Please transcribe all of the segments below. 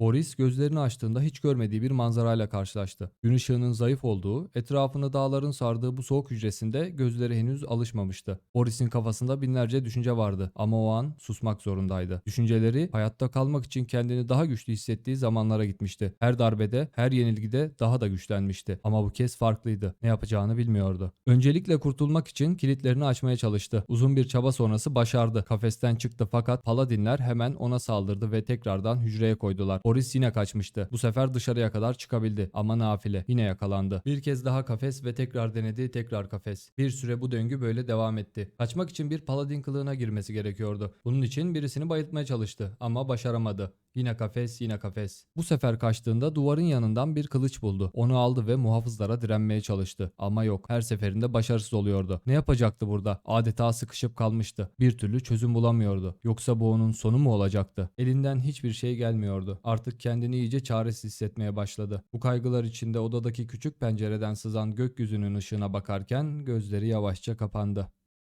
Boris gözlerini açtığında hiç görmediği bir manzarayla karşılaştı. Gün ışığının zayıf olduğu, etrafını dağların sardığı bu soğuk hücresinde gözleri henüz alışmamıştı. Boris'in kafasında binlerce düşünce vardı ama o an susmak zorundaydı. Düşünceleri hayatta kalmak için kendini daha güçlü hissettiği zamanlara gitmişti. Her darbede, her yenilgide daha da güçlenmişti. Ama bu kez farklıydı. Ne yapacağını bilmiyordu. Öncelikle kurtulmak için kilitlerini açmaya çalıştı. Uzun bir çaba sonrası başardı. Kafesten çıktı fakat Paladinler hemen ona saldırdı ve tekrardan hücreye koydular. Boris yine kaçmıştı. Bu sefer dışarıya kadar çıkabildi ama nafile. Yine yakalandı. Bir kez daha kafes ve tekrar denedi, tekrar kafes. Bir süre bu döngü böyle devam etti. Kaçmak için bir Paladin kılığına girmesi gerekiyordu. Bunun için birisini bayıltmaya çalıştı ama başaramadı. Yine kafes, yine kafes. Bu sefer kaçtığında duvarın yanından bir kılıç buldu. Onu aldı ve muhafızlara direnmeye çalıştı. Ama yok, her seferinde başarısız oluyordu. Ne yapacaktı burada? Adeta sıkışıp kalmıştı. Bir türlü çözüm bulamıyordu. Yoksa bu onun sonu mu olacaktı? Elinden hiçbir şey gelmiyordu. Artık kendini iyice çaresiz hissetmeye başladı. Bu kaygılar içinde odadaki küçük pencereden sızan gökyüzünün ışığına bakarken gözleri yavaşça kapandı.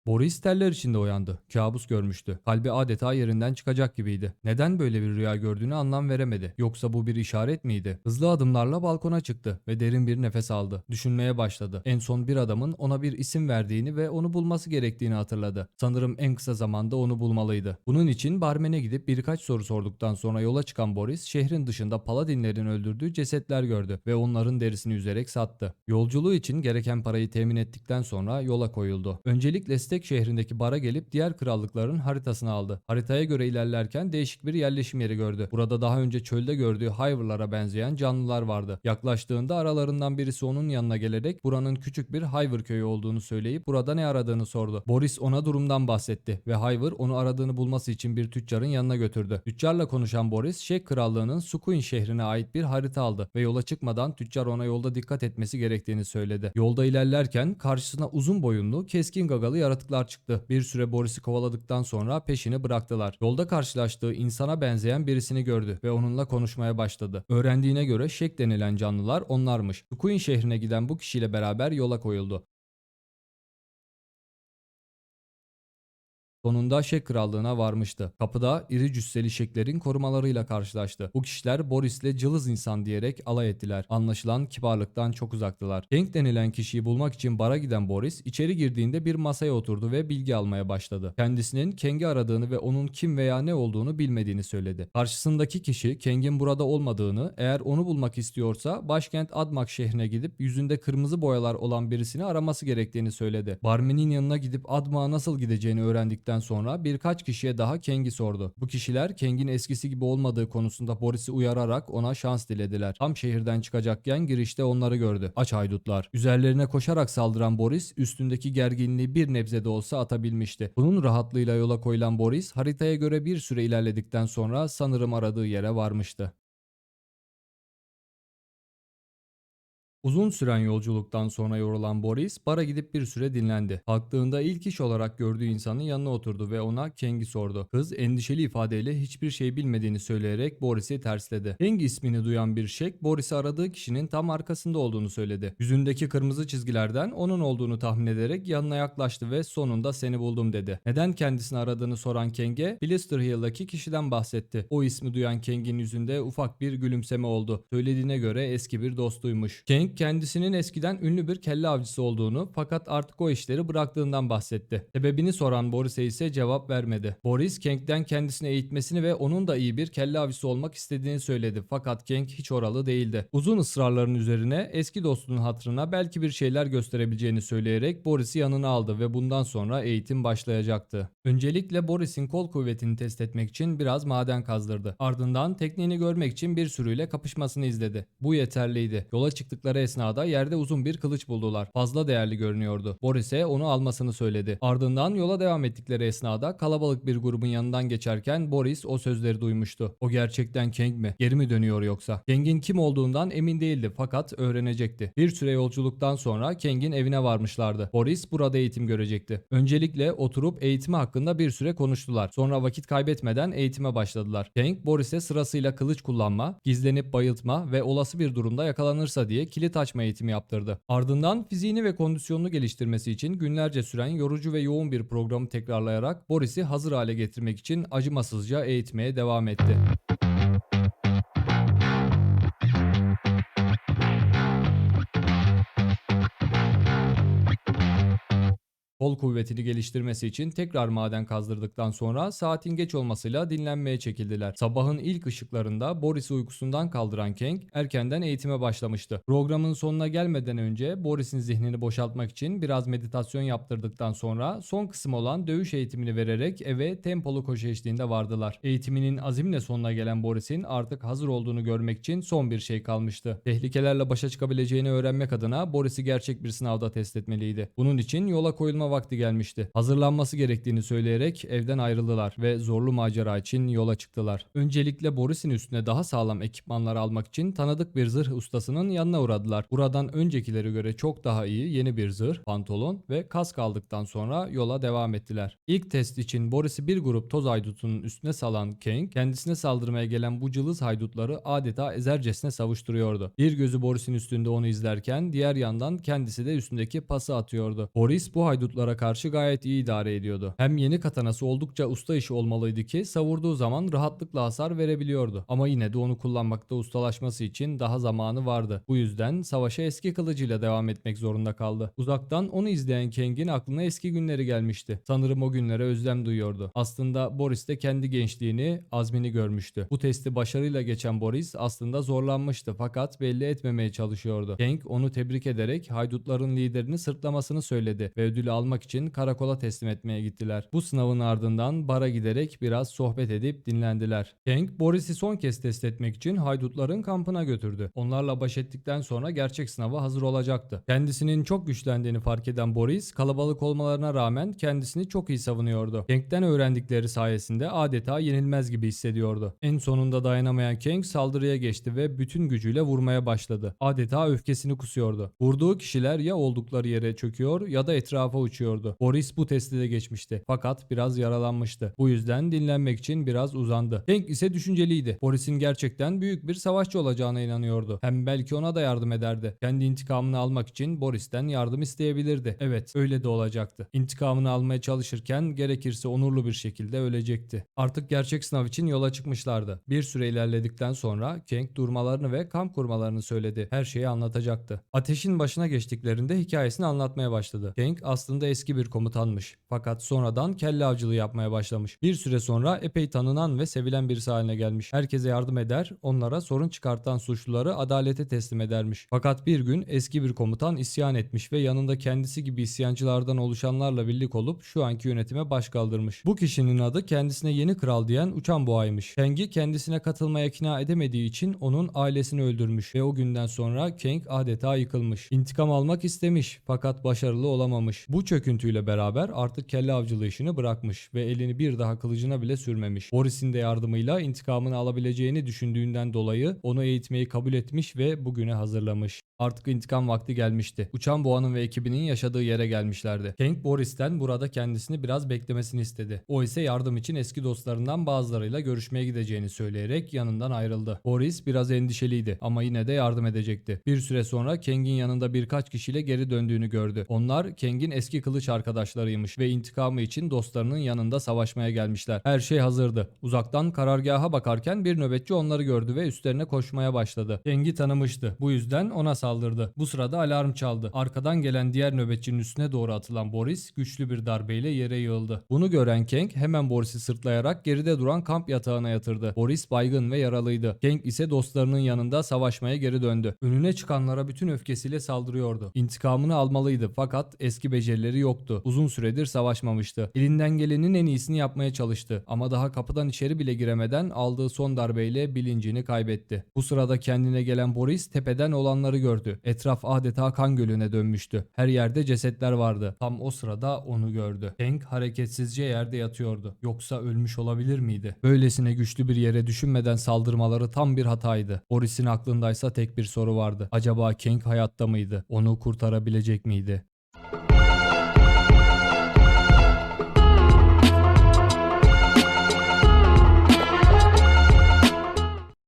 Boris teller içinde uyandı. Kabus görmüştü. Kalbi adeta yerinden çıkacak gibiydi. Neden böyle bir rüya gördüğünü anlam veremedi. Yoksa bu bir işaret miydi? Hızlı adımlarla balkona çıktı ve derin bir nefes aldı. Düşünmeye başladı. En son bir adamın ona bir isim verdiğini ve onu bulması gerektiğini hatırladı. Sanırım en kısa zamanda onu bulmalıydı. Bunun için barmene gidip birkaç soru sorduktan sonra yola çıkan Boris şehrin dışında Paladinlerin öldürdüğü cesetler gördü ve onların derisini üzerek sattı. Yolculuğu için gereken parayı temin ettikten sonra yola koyuldu. Öncelikle Stek şehrindeki bara gelip diğer krallıkların haritasını aldı. Haritaya göre ilerlerken değişik bir yerleşim yeri gördü. Burada daha önce çölde gördüğü Hyver'lara benzeyen canlılar vardı. Yaklaştığında aralarından birisi onun yanına gelerek buranın küçük bir Hyver köyü olduğunu söyleyip burada ne aradığını sordu. Boris ona durumdan bahsetti ve Hyver onu aradığını bulması için bir tüccarın yanına götürdü. Tüccarla konuşan Boris, Şek krallığının Sukuin şehrine ait bir harita aldı ve yola çıkmadan tüccar ona yolda dikkat etmesi gerektiğini söyledi. Yolda ilerlerken karşısına uzun boyunlu, keskin gagalı yaratıklar çıktı. Bir süre Boris'i kovaladıktan sonra peşini bıraktılar. Yolda karşılaştığı insana benzeyen birisini gördü ve onunla konuşmaya başladı. Öğrendiğine göre Şek denilen canlılar onlarmış. Sukuin şehrine giden bu kişiyle beraber yola koyuldu. Sonunda Şek krallığına varmıştı. Kapıda iri cüsseli Şeklerin korumalarıyla karşılaştı. Bu kişiler Boris'le cılız insan diyerek alay ettiler. Anlaşılan kibarlıktan çok uzaktılar. Genk denilen kişiyi bulmak için bara giden Boris içeri girdiğinde bir masaya oturdu ve bilgi almaya başladı. Kendisinin Keng'i aradığını ve onun kim veya ne olduğunu bilmediğini söyledi. Karşısındaki kişi Keng'in burada olmadığını, eğer onu bulmak istiyorsa başkent Admak şehrine gidip yüzünde kırmızı boyalar olan birisini araması gerektiğini söyledi. Barmen'in yanına gidip Admak'a nasıl gideceğini öğrendikten sonra birkaç kişiye daha Keng'i sordu. Bu kişiler Keng'in eskisi gibi olmadığı konusunda Boris'i uyararak ona şans dilediler. Tam şehirden çıkacakken girişte onları gördü. Aç haydutlar. Üzerlerine koşarak saldıran Boris üstündeki gerginliği bir nebze de olsa atabilmişti. Bunun rahatlığıyla yola koyulan Boris haritaya göre bir süre ilerledikten sonra sanırım aradığı yere varmıştı. Uzun süren yolculuktan sonra yorulan Boris bara gidip bir süre dinlendi. Kalktığında ilk iş olarak gördüğü insanın yanına oturdu ve ona Keng'i sordu. Kız endişeli ifadeyle hiçbir şey bilmediğini söyleyerek Boris'i tersledi. Keng ismini duyan bir şek Boris'i aradığı kişinin tam arkasında olduğunu söyledi. Yüzündeki kırmızı çizgilerden onun olduğunu tahmin ederek yanına yaklaştı ve sonunda seni buldum dedi. Neden kendisini aradığını soran Keng'e Blister Hill'daki kişiden bahsetti. O ismi duyan Keng'in yüzünde ufak bir gülümseme oldu. Söylediğine göre eski bir dostuymuş. Keng kendisinin eskiden ünlü bir kelle avcısı olduğunu fakat artık o işleri bıraktığından bahsetti. Sebebini soran Boris'e ise cevap vermedi. Boris Keng'den kendisini eğitmesini ve onun da iyi bir kelle avcısı olmak istediğini söyledi fakat Keng hiç oralı değildi. Uzun ısrarların üzerine eski dostunun hatırına belki bir şeyler gösterebileceğini söyleyerek Boris'i yanına aldı ve bundan sonra eğitim başlayacaktı. Öncelikle Boris'in kol kuvvetini test etmek için biraz maden kazdırdı. Ardından tekniğini görmek için bir sürüyle kapışmasını izledi. Bu yeterliydi. Yola çıktıkları esnada yerde uzun bir kılıç buldular. Fazla değerli görünüyordu. Boris'e onu almasını söyledi. Ardından yola devam ettikleri esnada kalabalık bir grubun yanından geçerken Boris o sözleri duymuştu. O gerçekten Kang mi? Geri mi dönüyor yoksa? Kang'in kim olduğundan emin değildi fakat öğrenecekti. Bir süre yolculuktan sonra Kang'in evine varmışlardı. Boris burada eğitim görecekti. Öncelikle oturup eğitimi hakkında bir süre konuştular. Sonra vakit kaybetmeden eğitime başladılar. Kang Boris'e sırasıyla kılıç kullanma, gizlenip bayıltma ve olası bir durumda yakalanırsa diye kilit açma eğitimi yaptırdı. Ardından fiziğini ve kondisyonunu geliştirmesi için günlerce süren yorucu ve yoğun bir programı tekrarlayarak Boris'i hazır hale getirmek için acımasızca eğitmeye devam etti. Kol kuvvetini geliştirmesi için tekrar maden kazdırdıktan sonra saatin geç olmasıyla dinlenmeye çekildiler. Sabahın ilk ışıklarında Boris'i uykusundan kaldıran Kang erkenden eğitime başlamıştı. Programın sonuna gelmeden önce Boris'in zihnini boşaltmak için biraz meditasyon yaptırdıktan sonra son kısım olan dövüş eğitimini vererek eve tempolu koşu eşliğinde vardılar. Eğitiminin azimle sonuna gelen Boris'in artık hazır olduğunu görmek için son bir şey kalmıştı. Tehlikelerle başa çıkabileceğini öğrenmek adına Boris'i gerçek bir sınavda test etmeliydi. Bunun için yola koyulma vakti gelmişti. Hazırlanması gerektiğini söyleyerek evden ayrıldılar ve zorlu macera için yola çıktılar. Öncelikle Boris'in üstüne daha sağlam ekipmanlar almak için tanıdık bir zırh ustasının yanına uğradılar. Buradan öncekilere göre çok daha iyi yeni bir zırh, pantolon ve kask aldıktan sonra yola devam ettiler. İlk test için Boris'i bir grup toz haydutunun üstüne salan Kang, kendisine saldırmaya gelen bu cılız haydutları adeta ezercesine savuşturuyordu. Bir gözü Boris'in üstünde onu izlerken diğer yandan kendisi de üstündeki pası atıyordu. Boris bu haydutlara karşı gayet iyi idare ediyordu. Hem yeni katanası oldukça usta işi olmalıydı ki savurduğu zaman rahatlıkla hasar verebiliyordu. Ama yine de onu kullanmakta ustalaşması için daha zamanı vardı. Bu yüzden savaşa eski kılıcıyla devam etmek zorunda kaldı. Uzaktan onu izleyen Kang'in aklına eski günleri gelmişti. Sanırım o günlere özlem duyuyordu. Aslında Boris de kendi gençliğini, azmini görmüştü. Bu testi başarıyla geçen Boris aslında zorlanmıştı fakat belli etmemeye çalışıyordu. Kang onu tebrik ederek haydutların liderini sırtlamasını söyledi ve ödülü almak için karakola teslim etmeye gittiler. Bu sınavın ardından bara giderek biraz sohbet edip dinlendiler. Kang, Boris'i son kez test etmek için haydutların kampına götürdü. Onlarla baş ettikten sonra gerçek sınava hazır olacaktı. Kendisinin çok güçlendiğini fark eden Boris, kalabalık olmalarına rağmen kendisini çok iyi savunuyordu. Kang'den öğrendikleri sayesinde adeta yenilmez gibi hissediyordu. En sonunda dayanamayan Kang saldırıya geçti ve bütün gücüyle vurmaya başladı. Adeta öfkesini kusuyordu. Vurduğu kişiler ya oldukları yere çöküyor ya da etrafa uçuyordu. Boris bu testi de geçmişti. Fakat biraz yaralanmıştı. Bu yüzden dinlenmek için biraz uzandı. Kang ise düşünceliydi. Boris'in gerçekten büyük bir savaşçı olacağına inanıyordu. Hem belki ona da yardım ederdi. Kendi intikamını almak için Boris'ten yardım isteyebilirdi. Evet, öyle de olacaktı. İntikamını almaya çalışırken gerekirse onurlu bir şekilde ölecekti. Artık gerçek sınav için yola çıkmışlardı. Bir süre ilerledikten sonra Kang durmalarını ve kamp kurmalarını söyledi. Her şeyi anlatacaktı. Ateşin başına geçtiklerinde hikayesini anlatmaya başladı. Kang aslında eski bir komutanmış. Fakat sonradan kelle avcılığı yapmaya başlamış. Bir süre sonra epey tanınan ve sevilen birisi haline gelmiş. Herkese yardım eder, onlara sorun çıkartan suçluları adalete teslim edermiş. Fakat bir gün eski bir komutan isyan etmiş ve yanında kendisi gibi isyancılardan oluşanlarla birlik olup şu anki yönetime baş kaldırmış. Bu kişinin adı kendisine yeni kral diyen Uçan Boğa'ymış. Kang'i kendisine katılmaya ikna edemediği için onun ailesini öldürmüş ve o günden sonra Kang adeta yıkılmış. İntikam almak istemiş fakat başarılı olamamış. Bu çöküntüyle beraber artık kelle avcılığı işini bırakmış ve elini bir daha kılıcına bile sürmemiş. Boris'in de yardımıyla intikamını alabileceğini düşündüğünden dolayı onu eğitmeyi kabul etmiş ve bugüne hazırlamış. Artık intikam vakti gelmişti. Uçan Boğa'nın ve ekibinin yaşadığı yere gelmişlerdi. Kang Boris'ten burada kendisini biraz beklemesini istedi. O ise yardım için eski dostlarından bazılarıyla görüşmeye gideceğini söyleyerek yanından ayrıldı. Boris biraz endişeliydi ama yine de yardım edecekti. Bir süre sonra Kang'in yanında birkaç kişiyle geri döndüğünü gördü. Onlar Kang'in eski kılıç arkadaşlarıymış ve intikamı için dostlarının yanında savaşmaya gelmişler. Her şey hazırdı. Uzaktan karargaha bakarken bir nöbetçi onları gördü ve üstlerine koşmaya başladı. Kang'i tanımıştı. Bu yüzden ona saldırdı. Bu sırada alarm çaldı. Arkadan gelen diğer nöbetçinin üstüne doğru atılan Boris güçlü bir darbeyle yere yığıldı. Bunu gören Kang hemen Boris'i sırtlayarak geride duran kamp yatağına yatırdı. Boris baygın ve yaralıydı. Kang ise dostlarının yanında savaşmaya geri döndü. Önüne çıkanlara bütün öfkesiyle saldırıyordu. İntikamını almalıydı fakat eski becerileri yoktu. Uzun süredir savaşmamıştı. Elinden gelenin en iyisini yapmaya çalıştı ama daha kapıdan içeri bile giremeden aldığı son darbeyle bilincini kaybetti. Bu sırada kendine gelen Boris tepeden olanları gördü. Etraf adeta kan gölüne dönmüştü. Her yerde cesetler vardı. Tam o sırada onu gördü. Hank hareketsizce yerde yatıyordu. Yoksa ölmüş olabilir miydi? Böylesine güçlü bir yere düşünmeden saldırmaları tam bir hataydı. Boris'in aklındaysa tek bir soru vardı. Acaba Kang hayatta mıydı? Onu kurtarabilecek miydi?